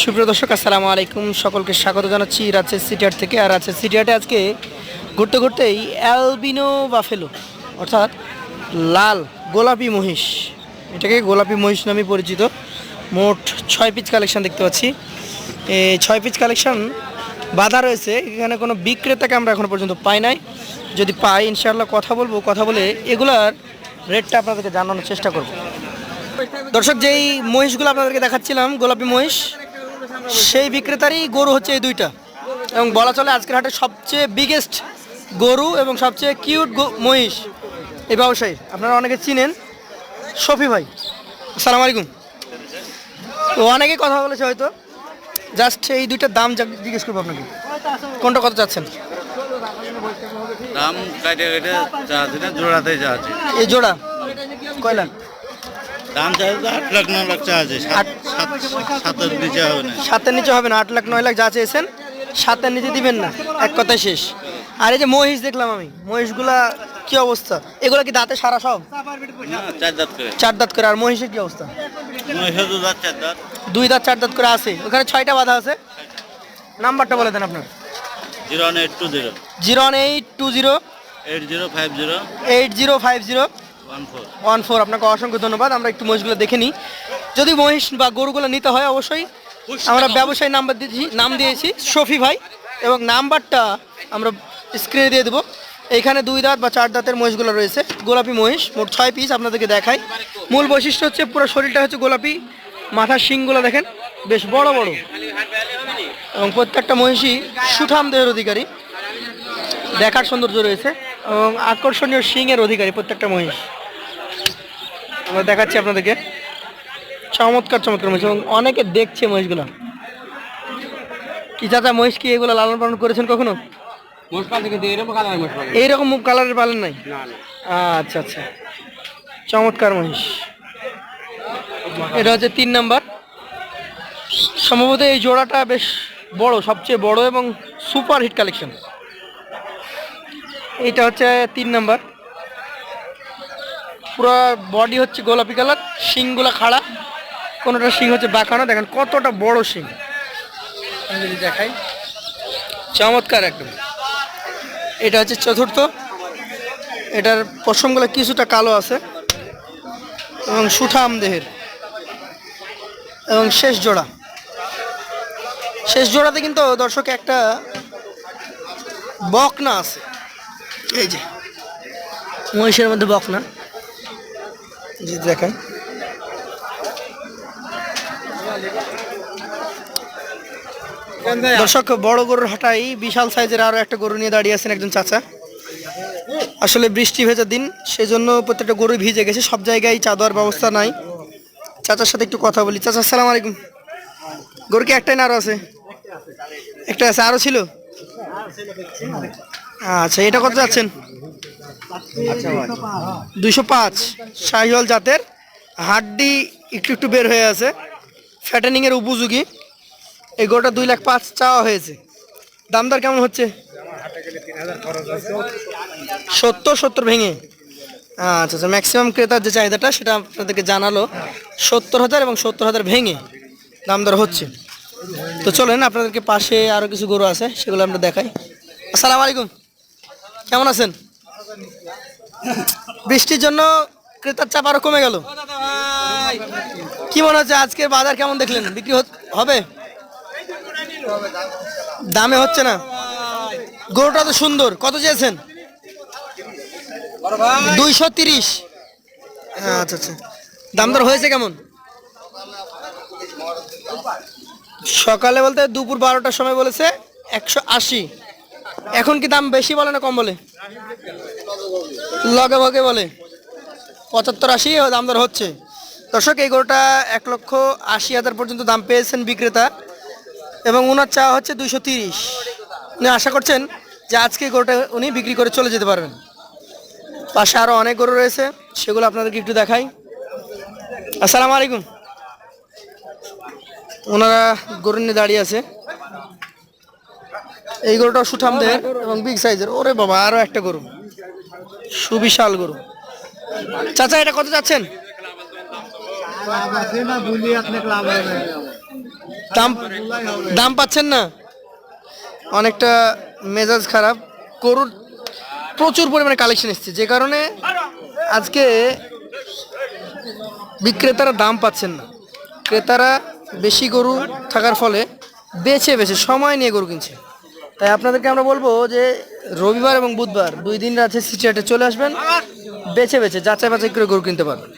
সুপ্রিয় দর্শক, আসসালামু আলাইকুম। সকলকে স্বাগত জানাচ্ছি রাজশাহী সিটিহাট থেকে। আর রাজশাহী সিটিহাটে আজকে ঘুরতে ঘুরতেই অ্যালবিনো বাফেলো অর্থাৎ লাল গোলাপি মহিষ, এটাকে গোলাপি মহিষ নামে পরিচিত। মোট ছয় পিচ কালেকশন দেখতে পাচ্ছি। এই ছয় পিচ কালেকশন বাধা রয়েছে। এখানে কোনো বিক্রেতাকে আমরা এখনও পর্যন্ত পাই নাই। যদি পাই, ইনশাআল্লাহ কথা বলব, কথা বলে এগুলার রেটটা আপনাদেরকে জানানোর চেষ্টা করব। দর্শক যেই মহিষগুলো আপনাদেরকে দেখাচ্ছিলাম গোলাপি মহিষ সেই বিক্রেতারই গরু হচ্ছে এই দুইটা। এবং বলা চলে আজকের হাটে সবচেয়ে বিগেস্ট গরু এবং সবচেয়ে কিউট মহিষ এই ব্যবসায়ী আপনারা অনেকে চিনেন। শফি ভাই আসসালামু আলাইকুম। তো অনেকে কথা বলেছে হয়তো। জাস্ট এই দুইটার দাম জিজ্ঞেস করব আপনাকে। কোনটা কত চাচ্ছেন? দাম কাটে কেটে চা না জোড়াতে এই জোড়া কয় লাখ দাম চাই তো আট লাখ ন লাখ চা আছে সাত আট- সাত সাতের নিচে হবে না। সাতের নিচে হবে না আট লাখ নয় লাখ যা চেয়েছেন সাতের নিচে দিবেন না এক কথায় শেষ। আর এই যে মহিষ দেখলাম আমি মহিষগুলা কি অবস্থা? এগুলা কি দাঁতে সারা সব? চার দাঁত করে। চার দাঁত করে আর মহিষের কি অবস্থা? দুই দাঁত চার দাঁত করে আছে। ওখানে ছয়টা বাধা আছে। নাম্বারটা বলে দেন আপনার। Zero one eight two zero. Zero one eight two zero. Eight zero five zero. Eight zero five zero. One four আপনাকে অসংখ্য ধন্যবাদ। আমরা একটু মহিষগুলো দেখে নিই। যদি মহিষ বা গরুগুলো নিতে হয় অবশ্যই আমরা ব্যবসায়ী নাম্বার দিয়েছি নাম দিয়েছি শফি ভাই। এবং নাম্বারটা আমরা স্ক্রিনে দিয়ে দেবো। এইখানে দুই দাঁত বা চার দাঁতের মহিষগুলো রয়েছে। গোলাপি মহিষ মোট ছয় পিস আপনাদেরকে দেখাই। মূল বৈশিষ্ট্য হচ্ছে পুরো শরীরটা হচ্ছে গোলাপি। মাথার শিংগুলো দেখেন বেশ বড় বড়। এবং প্রত্যেকটা মহিষই সুঠাম দেহের অধিকারী। দেখার সৌন্দর্য রয়েছে। এবং আকর্ষণীয় শিংয়ের অধিকারী প্রত্যেকটা মহিষ। আমরা দেখাচ্ছি আপনাদেরকে। চমৎকার চমৎকার মহিষ এবং অনেকে দেখছে মহিষগুলো। কি চাচা মহিষ কি এগুলো লালন পালন করেছেন কখনো? এইরকম মুখ কালারের পালেন নাই? আচ্ছা আচ্ছা। চমৎকার মহিষ। এটা হচ্ছে তিন নাম্বার। সম্ভবত এই জোড়াটা বেশ বড় সবচেয়ে বড় এবং সুপার হিট কালেকশন। এইটা হচ্ছে তিন নাম্বার। পুরো বডি হচ্ছে গোলাপি কালার শিংগুলো খাড়া, কোনোটা শিং হচ্ছে বাঁকানো। দেখেন কতটা বড় শিং। আমি যদি দেখাই, চমৎকার একদম। এটা হচ্ছে চতুর্থ। এটার পশমগুলো কিছুটা কালো আছে এবং সুঠাম দেহের। এবং শেষ জোড়া। শেষ জোড়াতে কিন্তু দর্শক একটা বকনা আছে। এই যে, মহিষের মধ্যে বকনা। দেখাই দর্শক, বড় গরুর হাটাই বিশাল সাইজের আরও একটা গরু নিয়ে দাঁড়িয়ে আছেন একজন চাচা। আসলে বৃষ্টি ভেজা দিন, সেজন্য প্রত্যেকটা গরু ভিজে গেছে, সব জায়গায় চা দেওয়ার ব্যবস্থা নাই। চাচার সাথে একটু কথা বলি। চাচা সালাম আলাইকুম। গরু কি একটাই না আরও আছে? একটা আছে, আরও ছিল? আচ্ছা এটা কত যাচ্ছেন? দুইশো পাঁচ শাহিওয়াল জাতের। হাড্ডি একটু একটু বের হয়ে আছে। ফ্যাটেনিং এর উপযোগী। এই গরুটা দুই লাখ পাঁচ চাওয়া হয়েছে। দাম দর কেমন হচ্ছে? সত্তর সত্তর ভেঙে। আচ্ছা আচ্ছা ম্যাক্সিমাম ক্রেতার যে চাহিদাটা সেটা আপনাদেরকে জানালো। সত্তর হাজার এবং সত্তর হাজার ভেঙে দাম দর হচ্ছে। তো চলেন, আপনাদেরকে পাশে আরও কিছু গরু আছে, সেগুলো আমরা দেখাই। আসসালামু আলাইকুম। কেমন আছেন? বৃষ্টির জন্য ক্রেতার চাপ আরও কমে গেল। কি মনে হচ্ছে আজকের বাজার কেমন দেখলেন? বিক্রি হবে? দামে হচ্ছে না। গরুটা তো সুন্দর। কত চেয়েছেন? দুইশো তিরিশ। হ্যাঁ আচ্ছা আচ্ছা। দাম দর হয়েছে কেমন? সকালে বলতে দুপুর বারোটার সময় বলেছে একশো আশি। এখন কি দাম বেশি বলে না কম বলে? লগে ভগে বলে। পঁচাত্তর আশি দাম দর হচ্ছে। দর্শক, এই গরুটা এক লক্ষ আশি হাজার পর্যন্ত দাম পেয়েছেন বিক্রেতা এবং ওনার চাওয়া হচ্ছে দুইশো তিরিশ। উনি আশা করছেন যে আজকে গরুটা উনি বিক্রি করে চলে যেতে পারবেন। পাশে আরও অনেক গরু রয়েছে, সেগুলো আপনাদেরকে একটু দেখাই। আসসালামু আলাইকুম। ওনারা গরু নিয়ে দাঁড়িয়ে আছে। এই গরুটা সুঠাম দেহের এবং বিগ সাইজের ওরে বাবা, আরও একটা গরু। সুবিশাল গরু। চাচা, এটা কত যাচ্ছেন? দাম দাম পাচ্ছেন না? অনেকটা মেজাজ খারাপ। গরুর প্রচুর পরিমাণে কালেকশন এসছে। যে কারণে আজকে বিক্রেতারা দাম পাচ্ছেন না। ক্রেতারা বেশি গরু থাকার ফলে বেছে বেছে সময় নিয়ে গরু কিনছে। তাই আপনাদেরকে আমরা বলব যে রবিবার এবং বুধবার দুই দিন রাতে সিটি চলে আসবেন। বেছে বেছে যাচাই বাছাই করে গরু কিনতে পারবেন।